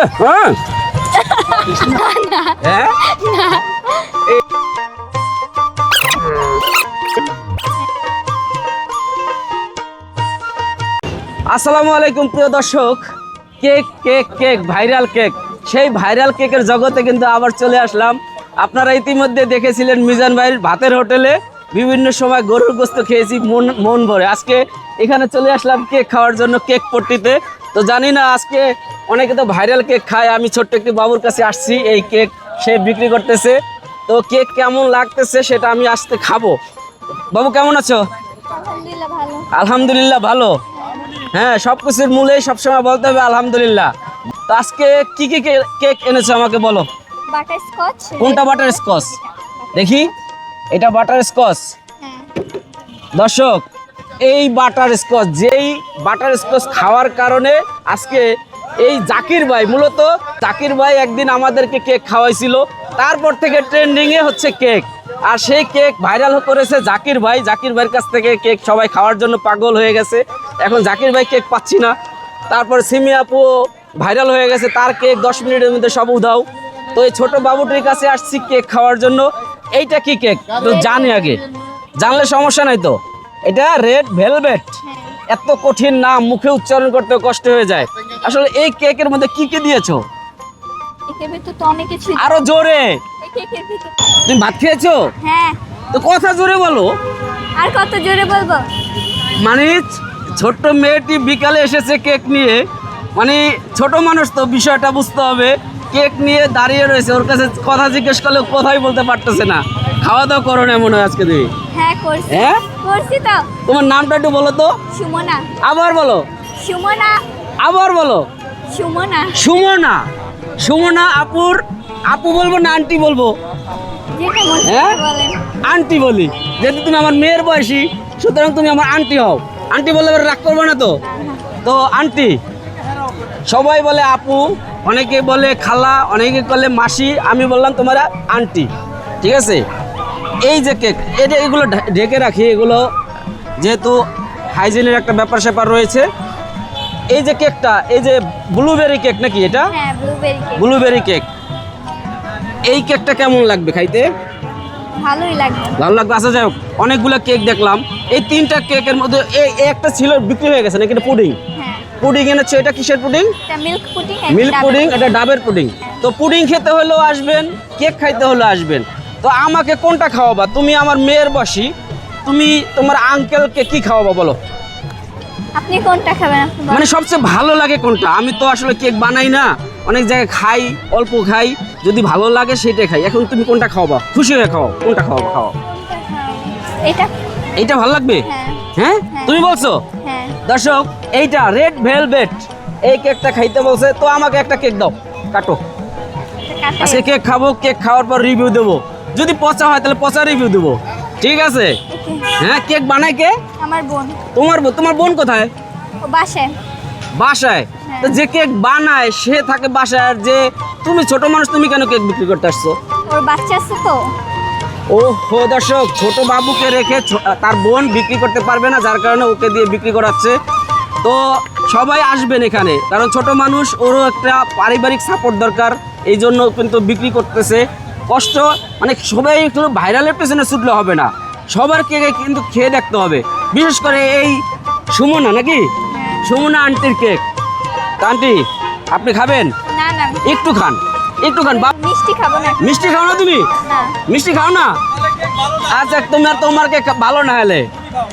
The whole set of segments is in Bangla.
আসসালামু আলাইকুম, প্রিয় দর্শক। Cake cake cake, viral cake. সেই ভাইরাল কেকের জগতে কিন্তু আবার চলে আসলাম। আপনারা ইতিমধ্যে দেখেছিলেন মিজান ভাইয়ের ভাতের হোটেলে বিভিন্ন সময় গরুর গোস্ত খেয়েছি, মন মন ভরে। আজকে এখানে চলে আসলাম কেক খাওয়ার জন্য কেক পট্টিতে। তো জানি না আজকে অনেকে তো ভাইরাল কেক খায় আমি ছোট্ট একটি বাবুর কাছে আসছি এই কেক সে বিক্রি করতেছে। তো কেক কেমন লাগতেছে সেটা আমি আসতে খাব। বাবু কেমন আছো? আলহামদুলিল্লাহ ভালো। হ্যাঁ সব কিছুর মূলেই সবসময় বলতে হবে আলহামদুলিল্লাহ। তো আজকে কি কি কেক এনেছো আমাকে বলো। কোনটা বাটার স্কচ? দেখি। এটা বাটার স্কচ? হ্যাঁ। দর্শক এই বাটার স্কচ যেই বাটার স্কচ খাওয়ার কারণে আজকে এই জাকির ভাই, মূলত জাকির ভাই একদিন আমাদেরকে কেক খাওয়াইছিল। তারপর থেকে ট্রেন্ডিংয়ে হচ্ছে কেক আর সেই কেক ভাইরাল করেছে জাকির ভাই। জাকির ভাইয়ের কাছ থেকে কেক সবাই খাওয়ার জন্য পাগল হয়ে গেছে। এখন জাকির ভাই কেক পাচ্ছি না। তারপর সিমি আপু ভাইরাল হয়ে গেছে। তার কেক দশ মিনিটের মধ্যে সব উধাও। তো এই ছোট বাবুটির কাছে আসছি কেক খাওয়ার জন্য। এইটা কি কেক তো জানি আগে। জানলে সমস্যা নাই তো? এটা রেড ভেলভেট এত কঠিন নাম মুখে উচ্চারণ করতে কষ্ট হয়ে যায়। আসলে এই কেকের মধ্যে কি কি দিয়েছ? আরও জোরে। তুমি ভাত খেয়েছো? হ্যাঁ। তো কথা জোরে বলো। আর কত জোরে বলব? মানে ছোট্ট মেয়েটি বিকালে এসেছে কেক নিয়ে। মানে ছোট মানুষ তো বিষয়টা বুঝতে হবে। কেক নিয়ে দাঁড়িয়ে রয়েছে ওর কাছে কথা জিজ্ঞেস করলে কথাই বলতে পারতেছে না। খাওয়া দাওয়া করো না মনে হয় আজকে তুমি হ্যাঁ করছি। হ্যাঁ? করছি তো। তোমার নামটা একটু বলো তো। সুমনা। আবার বলো। সুমনা। আবার বলো। সুমনা। সুমনা। সুমনা আপুর আপু বলব না আন্টি বলব? যেটা হ্যাঁ? আন্টি বলি। যেহেতু তুমি আমার মেয়ের বয়সী সুতরাং তুমি আমার আন্টি হও। আন্টি বললে রাগ করবে না তো? তো আন্টি সবাই বলে আপু অনেকে বলে খালা অনেকে বলে মাসি আমি বললাম তোমার আন্টি। ঠিক আছে? এই যে কেক এটা এগুলো ঢেকে রাখি এগুলো যেহেতু হাইজিনের একটা ব্যাপার স্যাপার রয়েছে। এই যে কেকটা এই যে ব্লুবেরি কেক নাকি এটা? হ্যাঁ ব্লুবেরি কেক। এই কেকটা কেমন লাগবে খাইতে? ভালোই লাগবে। ভালো লাগবে। আচ্ছা যাই হোক অনেকগুলো কেক দেখলাম। এই তিনটা কেকের মধ্যে এই এই একটা ছিল বিক্রি হয়ে গেছে নাকি? এটা পুডিং। হ্যাঁ। পুডিং এনেছে? এটা কিসের pudding? Milk pudding milk pudding. এটা ডাবের পুডিং। তো পুডিং খেতে হলেও আসবেন কেক খাইতে হলেও আসবেন। তো আমাকে কোনটা খাওয়াবা? তুমি আমার মেয়ের বসি তুমি তোমার আঙ্কেলকে কি খাওয়াবা বলো? আপনি কোনটা খাবেন? মানে সবচেয়ে ভালো লাগে কোনটা? আমি তো আসলে কেক বানাই না অনেক জায়গায় খাই অল্প খাই যদি ভালো লাগে সেটাই খাই। এখন তুমি কোনটা খাওয়াবা? খুশি হয়ে খাও কোনটা খাওয়াবা? খাওয়া এটা এইটা ভালো লাগবে? হ্যাঁ। হ্যাঁ? হ্যাঁ। তুমি বলছো? হ্যাঁ। দর্শক এইটা রেড ভেলভেট এই কেকটা খাইতে বলছে তো আমাকে একটা কেক দাও। কাটো। এটা কাটা। আজকে কেক খাব কেক খাওয়ার পর রিভিউ দেবো। যদি পচা হয় তাহলে পচা রিভিউ দেবো। ঠিক আছে? হ্যাঁ কেক বানায় কে? আমার বোন। তোমার বোন- তোমার বোন কোথায়? ও বাসায়। বাসায়? তো যে কেক বানায় সে থাকে বাসায় আর যে তুমি ছোট মানুষ তুমি কেন কেক বিক্রি করতে আসছো? ওর বাচ্চা আছে তো। ও হো দর্শক ছোট বাবুকে রেখে তার বোন বিক্রি করতে পারবে না যার কারণে ওকে দিয়ে বিক্রি করাচ্ছে। তো সবাই আসবেন এখানে কারণ ছোট মানুষ ওরও একটা পারিবারিক সাপোর্ট দরকার এই জন্য কিন্তু বিক্রি করতেছে। কষ্ট মানে সবাই একটু ভাইরালের পেছনে ছুটলে হবে না। সবার কেক কিন্তু খেয়ে দেখতে হবে। বিশেষ করে এই সুমনা নাকি? সুমনা আন্টির কেক আন্টি আপনি খাবেন? একটু খান একটু খান মিষ্টি খাব না। মিষ্টি খাও না তুমি? মিষ্টি খাও না? আচ্ছা তোমার তোমার কেক ভালো না হলে?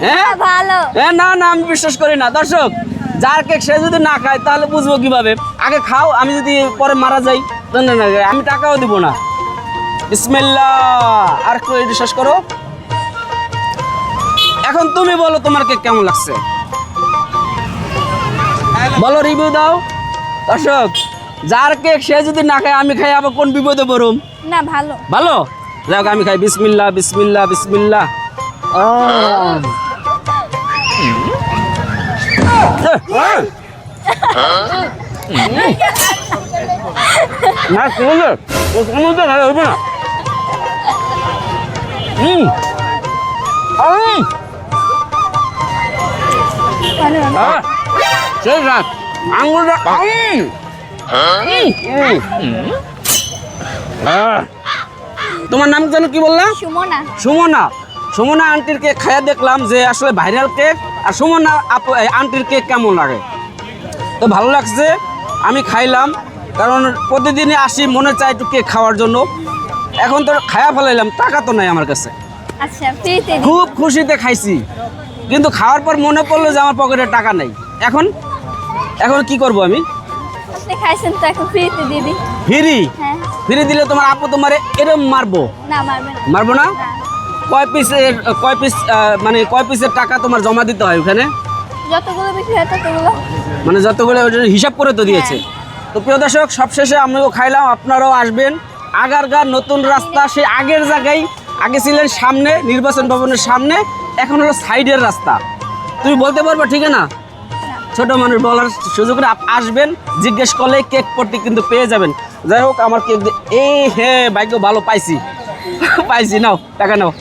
হ্যাঁ? ভালো। হ্যাঁ না না আমি বিশ্বাস করি না। দর্শক যার কেক সে যদি না খায় তাহলে বুঝব কীভাবে? আগে খাও আমি যদি পরে মারা যাই আমি টাকাও দিব না। আর একটু শেষ করো। এখন তুমি বলো তোমার কেক কেমন লাগছে? বলো রিভিউ দাও। দর্শক যার কেক সে যদি না খায় আমি খাই আবার কোন বিপদে পড়ুম? না ভালো। ভালো? যাক আমি খাই। বিসমিল্লা বিসমিল্লা বিসমিল্লা। এহ, না কমলে ও কমলে হবে না। হুম। আহ, সেই রাত। আঙুলটা। তোমার নাম যেন কি বললা? সুমনা। সুমনা। সুমনা আন্টির কেক খাইয়া দেখলাম যে আসলে ভাইরাল কেক আর সুমনা আন্টির কেক কেমন লাগে? তো ভালো লাগছে। আমি খাইলাম। কারণ প্রতিদিনই আসি মনে চাই একটু কেক খাওয়ার জন্য। এখন তো খায়া ফেলাইলাম টাকা তো নাই আমার কাছে। আচ্ছা খুব খুশিতে খাইছি কিন্তু খাওয়ার পর মনে পড়ল যে আমার পকেটে টাকা নেই। এখন এখন কি করব আমি? খাইছেন তো এখন ফ্রিতে ফিরি? হ্যাঁ। দিলে তোমার আপু তোমার এরম মারবো? না মারবেন না। মারবো না? কয় পিসের কয় পিস মানে কয় পিসের টাকা তোমার জমা দিতে হয় ওখানে? যতগুলো বিক্রি হয় ততগুলো। মানে যতগুলো হিসাব করে তো দিয়েছে। তো প্রিয় দর্শক সবশেষে আমিও খাইলাম আপনারাও আসবেন। আগারগার নতুন রাস্তা সেই আগের জায়গায় আগে ছিলেন সামনে নির্বাচন ভবনের সামনে এখন হলো সাইডের রাস্তা। তুমি বলতে পারবে ঠিক না? ছোট মানুষ বলার সুযোগ। আসবেন জিজ্ঞেস করলে কেক পট্টি কিন্তু পেয়ে যাবেন। যাই হোক আমার কেক এই হে ভাগ্য ভালো পাইছি। পাইছি নাও টাকা নাও।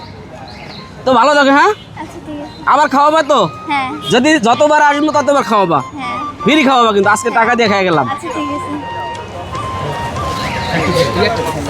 তো ভালো থাকে হ্যাঁ? আচ্ছা আবার খাওয়াবা তো? হ্যাঁ। যদি যতবার আসব ততবার খাওয়াবা। হ্যাঁ। ফ্রি খাওয়াবা কিন্তু আজকে টাকা দিয়ে খাই গেলাম। আচ্ছা ঠিক আছে